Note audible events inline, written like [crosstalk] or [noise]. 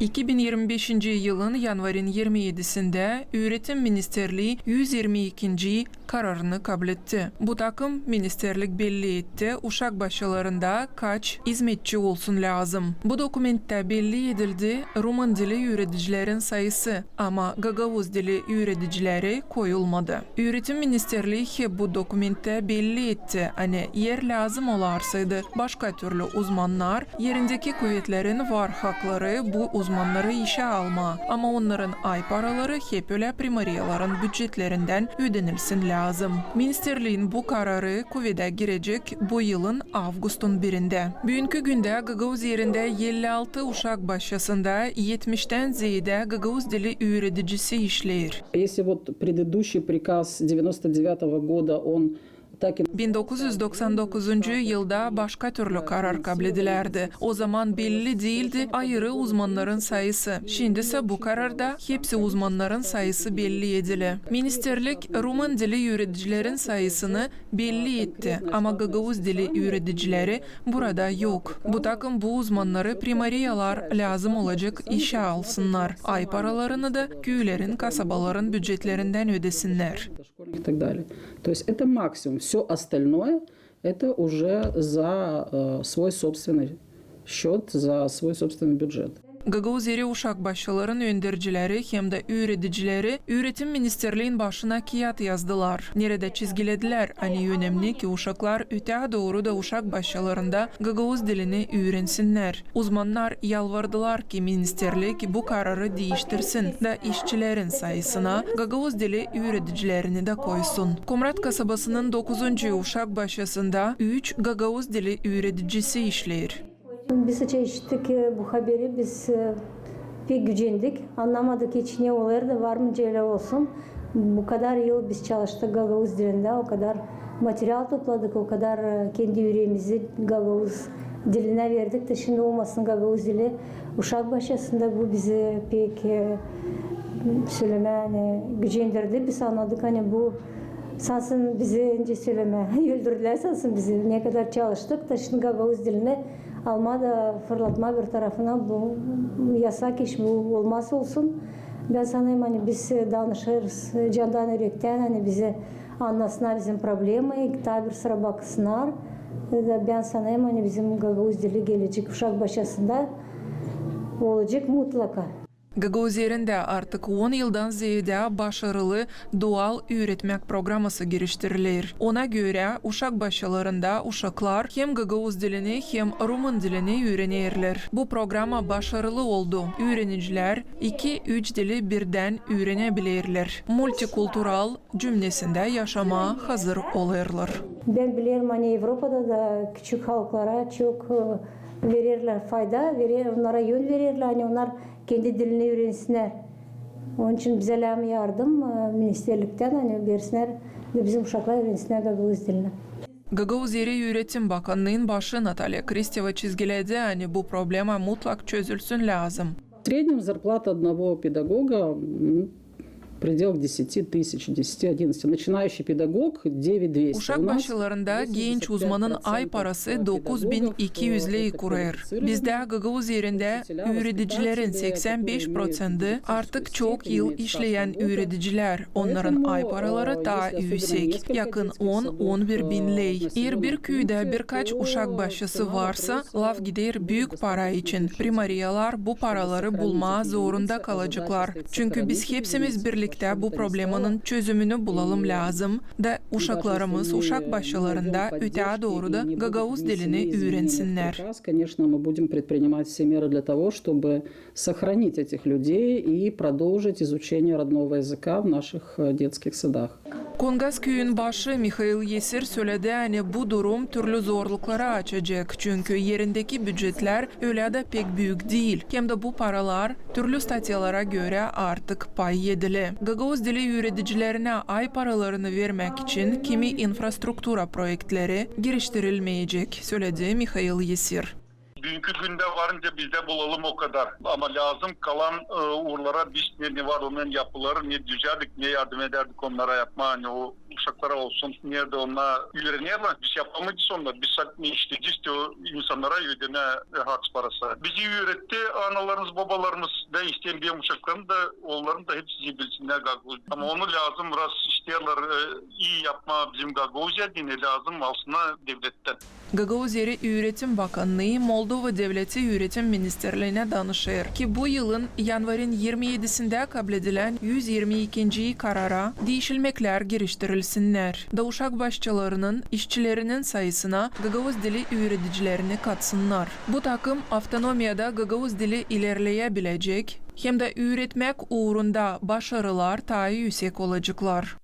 2025 yılın yanvarın 27'sinde Üretim Ministerliği 122. kararını kabul etti. Bu takım ministerlik belli etti uşak başlarında kaç hizmetçi olsun lazım. Bu dokumentte belli edildi Rumun dili öğreticilerin sayısı ama Gagavuz dili öğreticileri koyulmadı. Üretim Ministerliği bu dokumentte belli etti. Hani yer lazım olarsaydı başka türlü uzmanlar yerindeki kuvvetlerin var hakları bu uzmanları işe alma ama onların ay paraları hep öyle primariyaların bütçetlerinden ödenilsin lazım. Ministerliğin bu kararı kuvvete girecek bu yılın Ağustos'un birinde. Bugünkü günde Gagavuz yerinde 56 uşak başlasında 70'ten ziyade Gagavuz dili öğreticisi işleyir. Если вот предыдущий приказ 99 года, он так и 1999 yılda başka türlü karar kabul edilerdi. O zaman belli değildi ayrı uzmanların sayısı. Şimdi ise bu kararda hepsi uzmanların sayısı belli edili. Ministerlik Rumun dili öğreticilerin sayısını belli etti ama Gagavuz dili öğreticileri burada yok. Bu takım bu uzmanları primariyalar lazım olacak işe alsınlar. Ay paralarını da köylerin, kasabaların bütçetlerinden ödesinler. И так далее. То есть это максимум. Все остальное это уже за э, свой собственный счет, за свой собственный бюджет. Gagavuz yeri uşak başçıların öndürücüleri hem de öğreticileri Üretim Ministerliğin başına kiyat yazdılar. Nerede çizgilediler hani önemli ki uşaklar öteye doğru da uşak başçılarında Gagavuz dilini öğrensinler. Uzmanlar yalvardılar ki ministerlik bu kararı değiştirsin da işçilerin sayısına Gagavuz dili öğreticilerini de koysun. Komrat kasabasının 9. uşak başçısında 3 Gagavuz dili öğreticisi işleyir. Biz açı işittik e, bu haberi biz pek gücendik. Anlamadık hiç ne olur da var mı cele olsun. Bu kadar yıl biz çalıştık Gagavuz dilinde. O kadar materyal topladık. O kadar e, kendi yüreğimizi Gagavuz diline verdik de şimdi olmasın Gagavuz dili. Uşak başlasında bu bizi pek e, söyleme hani gücendirdi. Biz anladık hani bu sansın bizi önce söyleme [laughs] öldürdüler sansın bizi ne kadar çalıştık da şimdi Gagavuz diline алма да фырлатма бір тарапына бұл ясакиш бұл болмас болсын мен санаймын біз данышырбыз жандан үректен, hani бізе аннасына біздің проблема табір сырабакысынар да мен санаймын hani біздің гагаузделі келечек ушак башасында олжек мутлака. Gagavuz yerinde artık 10 yıldan ziyade başarılı doğal öğretmek programması geliştirilir. Ona göre uşak başlarında uşaklar hem Gagavuz dilini hem Rumun dilini öğrenirler. Bu programa başarılı oldu. Öğreniciler 2-3 dili birden öğrenebilirler. Multikultural cümlesinde yaşama hazır olurlar. Ben biliyorum hani Avrupa'da da küçük halklara çok e, verirler fayda, verir, onlara yön verirler. Hani onlar kendi dilini öğrensinler. Onun için bize lazım yardım e, ministerlikten hani versinler ve bizim uşaklar öğrensinler Gagavuz dilini. Gagavuz Yeri Öğretim Bakanlığı'nın başı Natalya Kristeva çizgiledi hani bu problema mutlak çözülsün lazım. В среднем зарплата одного педагога в пределах 10 тысяч, 10-11. Начинающий педагог 9200. У Uşak нас başlarında genç uzmanın ay parası 9200 lei kurar. Bizde Gagavuz yerinde öğreticilerin 85%'ı artık çok yıl işleyen öğreticiler. Onların ay paraları daha yüksek. Yakın 10-11 bin lei. Eğer bir köyde birkaç uşak başısı varsa laf gider büyük para için. Primariyalar bu paraları bulma zorunda kalacaklar. Çünkü biz hepsimiz birlikte bu problemin çözümünü bulalım lazım da uşaklarımız uşak başlarında öteye doğru da Gagavuz dilini öğrensinler. Раз, конечно, мы будем предпринимать все меры для того, чтобы сохранить этих людей и продолжить изучение родного языка в наших э, детских садах. Kongas köyün başı Mikhail Yesir söyledi hani bu durum türlü zorluklara açacak. Çünkü yerindeki bütçetler öyle de pek büyük değil. Hem de bu paralar türlü statyalara göre artık pay yedili. Gagavuz dili öğreticilerine ay paralarını vermek için kimi infrastruktura projektleri giriştirilmeyecek, söyledi Mikhail Yesir. Dünkü günde varınca biz de bulalım o kadar. Ama lazım kalan e, uğurlara biz ne, ne var onların yapıları ne düzeldik ne yardım ederdik onlara yapma hani o uşaklara olsun nerede onlar öğreniyorlar biz yapamayız onlar biz ne işleyeceğiz o insanlara ödene e, harç parası. Bizi öğretti analarımız babalarımız da isteyen bir uşakların da onların da hepsi bilsinler. Ama onu lazım biraz istiyorlar e, iyi yapma bizim Gagavuz'a dine lazım aslında devletten. Gagauzeri Üretim Bakanlığı Moldova Devleti Üretim Ministerliğine danışır ki bu yılın yanvarın 27'sinde kabul edilen 122. karara değişilmekler giriştirilsinler. Da uşak başçılarının işçilerinin sayısına Gagavuz dili öğreticilerini katsınlar. Bu takım avtonomiyada Gagavuz dili ilerleyebilecek hem de üretmek uğrunda başarılar daha yüksek olacaklar.